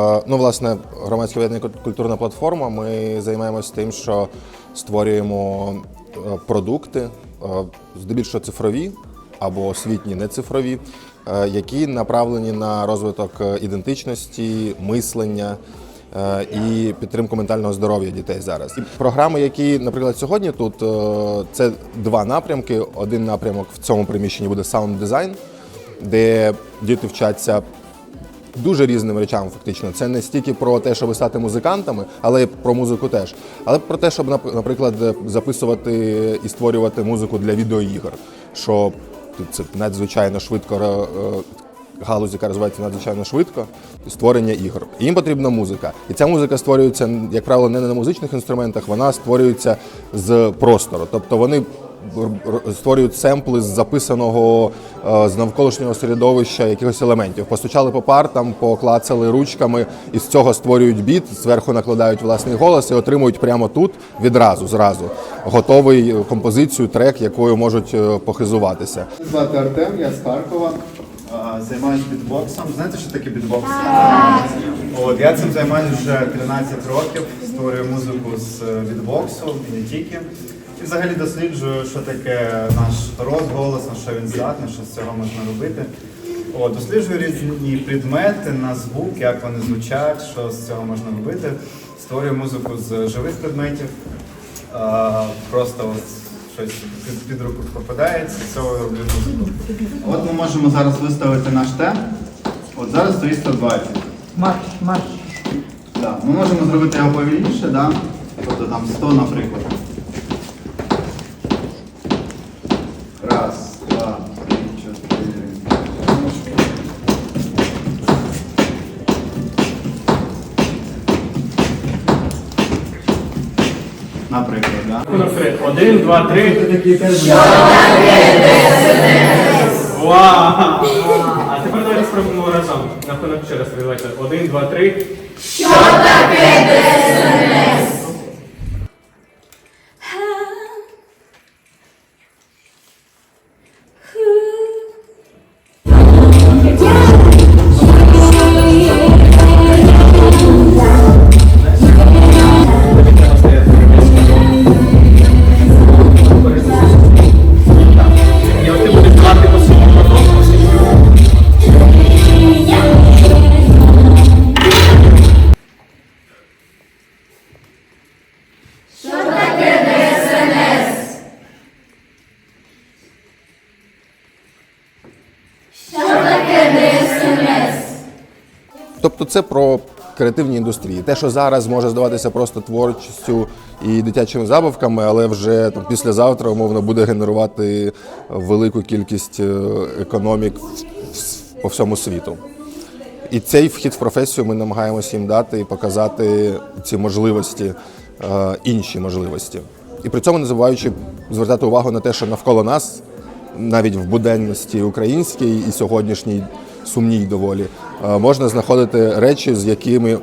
Е, Ну, власне, громадське об'єднання культурна платформа. Ми займаємося тим, що створюємо е, продукти, е, здебільшого цифрові або освітні нецифрові, е, які направлені на розвиток ідентичності, мислення. І підтримку ментального здоров'я дітей зараз. І програми, які, наприклад, сьогодні тут це два напрямки. Один напрямок в цьому приміщенні буде саунд дизайн, де діти вчаться дуже різним речам, фактично. Це не стільки про те, щоб стати музикантами, але й про музику теж. Але про те, щоб, наприклад, записувати і створювати музику для відеоігор, що це надзвичайно швидко е, галузь, яка розвивається надзвичайно швидко, створення ігор. Їм потрібна музика. І ця музика створюється, як правило, не на музичних інструментах, вона створюється з простору. Тобто вони створюють семпли з записаного е, з навколишнього середовища якихось елементів. Постучали по партам, поклацали ручками, і з цього створюють біт, зверху накладають власний голос і отримують прямо тут відразу, зразу готовий е, композицію, трек, якою можуть е, похизуватися. Звати Артем, я з Харкова. Займаюсь бітбоксом. Знаєте, що таке бітбокс? От я цим займаюся вже 13 років. Створюю музику з бітбоксу і не тільки. І взагалі досліджую, що таке наш розголос, на що він здатний, що з цього можна робити. От, досліджую різні предмети на звук, як вони звучать, що з цього можна робити. Створюю музику з живих предметів. А, просто от щось під, під руку попадається, з цього я роблю музику. От ми можемо зараз виставити наш темп. От зараз стоїть 120. Марш, марш. Да. Ми можемо зробити його повільніше, да? тобто там 100, наприклад. Наприклад, да? Один, два, три. Що таке ДСНС? Вау! А тепер давайте спробуємо разом. На ще раз давайте. Один, два, три. І Тобто це про креативні індустрії. Те, що зараз може здаватися просто творчістю і дитячими забавками, але вже там післязавтра умовно буде генерувати велику кількість е, економік по всьому світу. І цей вхід в професію ми намагаємося їм дати і показати ці можливості, е, інші можливості. І при цьому не забуваючи звертати увагу на те, що навколо нас, навіть в буденності українській і сьогоднішній сумній доволі, е, можна знаходити речі, з якими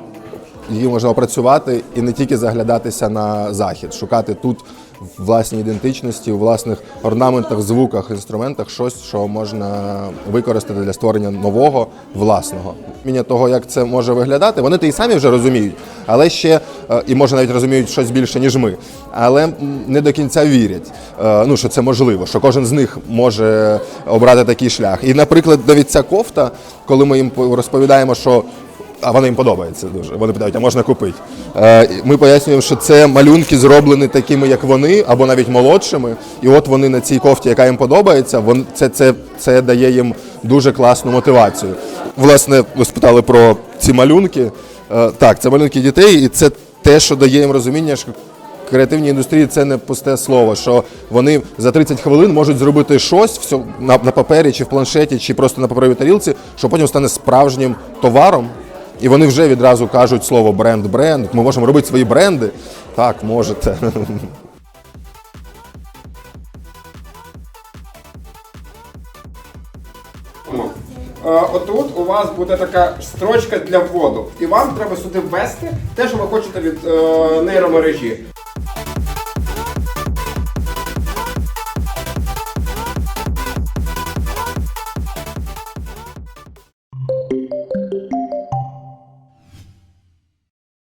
її можна опрацювати і не тільки заглядатися на захід, шукати тут в власній ідентичності, у власних орнаментах, звуках, інструментах щось, що можна використати для створення нового власного. Міння того, як це може виглядати, вони то і самі вже розуміють, але ще е, і може навіть розуміють щось більше, ніж ми, але не до кінця вірять, е, ну що це можливо, що кожен з них може обрати такий шлях. І, наприклад, навіть ця кофта, коли ми їм розповідаємо, що а воно їм подобається дуже. Вони питають, а можна купити. Е, Ми пояснюємо, що це малюнки зроблені такими, як вони, або навіть молодшими. І от вони на цій кофті, яка їм подобається, це, це, це дає їм дуже класну мотивацію. Власне, ви спитали про ці малюнки. Е, Так, це малюнки дітей, і це те, що дає їм розуміння, що креативній індустрії це не пусте слово, що вони за 30 хвилин можуть зробити щось на, на папері, чи в планшеті, чи просто на паперовій тарілці, що потім стане справжнім товаром. І вони вже відразу кажуть слово бренд, бренд. Ми можемо робити свої бренди. Так, можете. Е, Отут у вас буде така строчка для вводу, і вам треба сюди ввести те, що ви хочете від е, нейромережі.